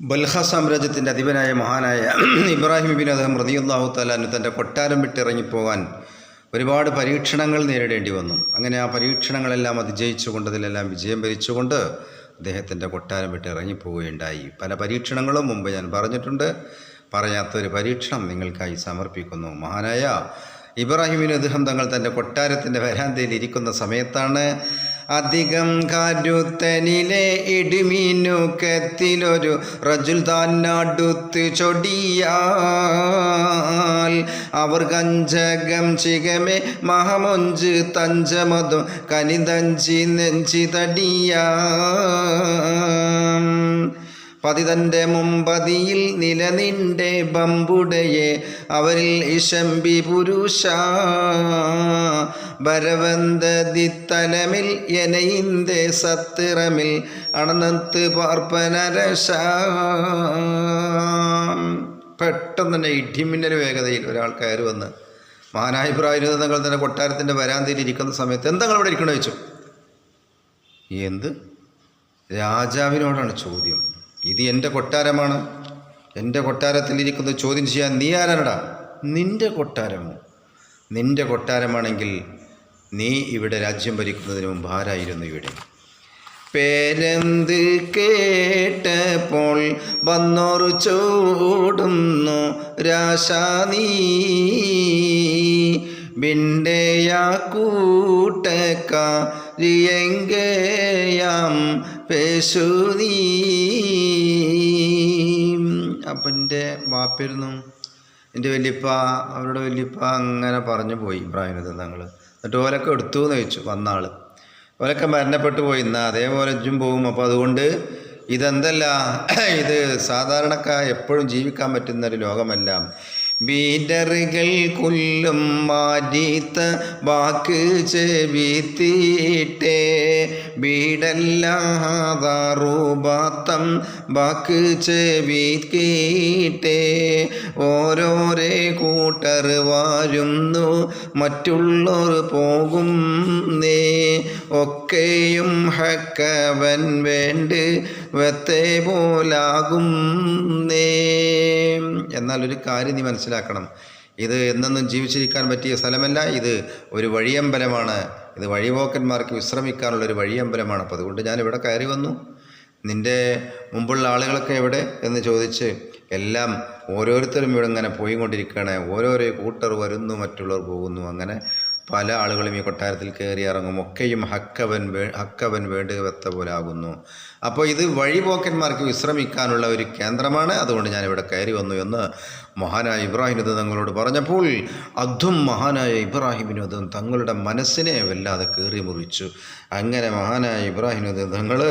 ബൽഹ സാമ്രാജ്യത്തിന്റെ അധിപനായ മഹാനായ ഇബ്രാഹിം ബിൻ അദ്ദേഹം റതിയുല്ലാഹു താലാന് തന്റെ കൊട്ടാരം വിട്ടിറങ്ങിപ്പോകാൻ ഒരുപാട് പരീക്ഷണങ്ങൾ നേരിടേണ്ടി വന്നു. അങ്ങനെ ആ പരീക്ഷണങ്ങളെല്ലാം അതിജയിച്ചുകൊണ്ട് അതിലെല്ലാം വിജയം ഭരിച്ചുകൊണ്ട് അദ്ദേഹത്തിന്റെ കൊട്ടാരം വിട്ട് ഇറങ്ങിപ്പോവുകയുണ്ടായി. പല പരീക്ഷണങ്ങളും മുമ്പ് ഞാൻ പറഞ്ഞിട്ടുണ്ട്. പറയാത്തൊരു പരീക്ഷണം നിങ്ങൾക്കായി സമർപ്പിക്കുന്നു. മഹാനായ ഇബ്രാഹിമിന് അദ്ദേഹം തങ്ങൾ തന്റെ കൊട്ടാരത്തിന്റെ വരാന്തയിൽ ഇരിക്കുന്ന സമയത്താണ് അധികം കരുത്തനിലെ ഇടിമീനുക്കത്തിലൊരു റജുൽ താനടുത്ത് ചൊടിയാൽ. അവർ കഞ്ചകം ചികമേ മഹമൊഞ്ച് തഞ്ചമതും കനിതഞ്ചി നെഞ്ചി തടിയാം പതിതന്റെ മുമ്പതിയിൽ നിലനിന്റെ ബമ്പുടയെ അവരിൽ ഇഷമ്പി പുരുഷ. ബരവന്തതിത്തലമിൽ എനയിന്റെ സത്തിറമിൽ അണനത്ത് പാർപ്പനരശ. പെട്ടെന്ന് തന്നെ ഇടിമിന്നൽ വേഗതയിൽ ഒരാൾ കയറി വന്ന് മഹാനായ പ്രായം തങ്ങൾ തന്നെ കൊട്ടാരത്തിന്റെ വരാന്തയിൽ ഇരിക്കുന്ന സമയത്ത് എന്താ അവിടെ ഇവിടെ ഇരിക്കണോ ചോദിച്ചു. എന്ത്? രാജാവിനോടാണ് ചോദ്യം. ഇത് എന്റെ കൊട്ടാരമാണ്. എന്റെ കൊട്ടാരത്തിൽ ഇരിക്കുന്ന ചോദ്യം ചെയ്യാൻ നീ ആരാനടാ നിന്റെ കൊട്ടാരമോ നിന്റെ കൊട്ടാരമാണെങ്കിൽ നീ ഇവിടെ രാജ്യം ഭരിക്കുന്നതിന് മുമ്പ് ആരായിരുന്നു ഇവിടെ? പേരെന്ത് കേട്ടപ്പോൾ വന്നോറു ചൂടുന്നു രാശാനീ ബിണ്ടയാ കൂട്ടക്കാരിയങ്കയാം പേശുനീ അപ്പം എന്റെ എന്റെ വലിയപ്പ അവരുടെ വലിയപ്പ അങ്ങനെ പറഞ്ഞു പോയി ഇബ്രാഹിം തങ്ങൾ എന്നിട്ട് ഓലൊക്കെ എടുത്തു എന്ന് ചോദിച്ചു വന്ന ആൾ ഓലൊക്കെ മരണപ്പെട്ടു പോയി എന്നാൽ അതേപോലെ ഇജ്ജും പോവും. അപ്പോൾ അതുകൊണ്ട് ഇതെന്തല്ല ഇത് സാധാരണക്കാർ എപ്പോഴും ജീവിക്കാൻ പറ്റുന്ന ഒരു ലോകമല്ല. ബീഡറുകൾ കൊല്ലും മാരീത്ത വാക്ക് ചെവിത്തീട്ടേ. ബീഡല്ലാതാറൂപാത്തം വാക്ക് ചെവിക്കീട്ടേ ഓരോരേ കൂട്ടർ വാരുന്നു മറ്റുള്ളവർ പോകും നേ ഒക്കെയും ഹക്കവൻ വേണ്ട വെത്തേ പോലാകും നേ എന്നാൽ ഒരു കാര്യം നീ മനസ്സിലാക്കണം. ഇത് എന്നെന്നും ജീവിച്ചിരിക്കാൻ പറ്റിയ സ്ഥലമല്ല ഇത് ഒരു വഴിയമ്പലമാണ്. ഇത് വഴിപോക്കന്മാർക്ക് വിശ്രമിക്കാനുള്ള ഒരു വഴിയമ്പലമാണ്. അപ്പോൾ അതുകൊണ്ട് ഞാൻ ഇവിടെ കയറി വന്നു. നിന്റെ മുമ്പുള്ള ആളുകളൊക്കെ എവിടെ? എന്ന് ചോദിച്ച് എല്ലാം ഓരോരുത്തരും ഇവിടെ ഇങ്ങനെ പോയിക്കൊണ്ടിരിക്കുകയാണ്. ഓരോരോ കൂട്ടർ വരുന്നു മറ്റുള്ളവർ പോകുന്നു. അങ്ങനെ പല ആളുകളും ഈ കൊട്ടാരത്തിൽ കയറി ഇറങ്ങും. ഒക്കെയും ഹക്കവൻ വേ ഹക്കവൻ വേണ്ടുവെത്ത പോലെ ആകുന്നു അപ്പോൾ ഇത് വഴിപോക്കന്മാർക്ക് വിശ്രമിക്കാനുള്ള ഒരു കേന്ദ്രമാണ്. അതുകൊണ്ട് ഞാനിവിടെ കയറി വന്നു എന്ന് മഹാനായ ഇബ്രാഹിമിനത് തങ്ങളോട് പറഞ്ഞപ്പോൾ അതും മഹാനായ ഇബ്രാഹിമിനതും തങ്ങളുടെ മനസ്സിനെ വല്ലാതെ കയറി മുറിച്ചു. അങ്ങനെ മഹാനായ ഇബ്രാഹിമിനത് തങ്ങൾ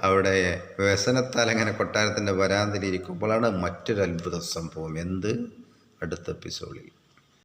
അവിടെ വ്യസനത്താൽ അങ്ങനെ കൊട്ടാരത്തിന്റെ വരാന്തലിരിക്കുമ്പോഴാണ് മറ്റൊരു അത്ഭുത സംഭവം. എന്ത്? അടുത്ത എപ്പിസോഡിൽ.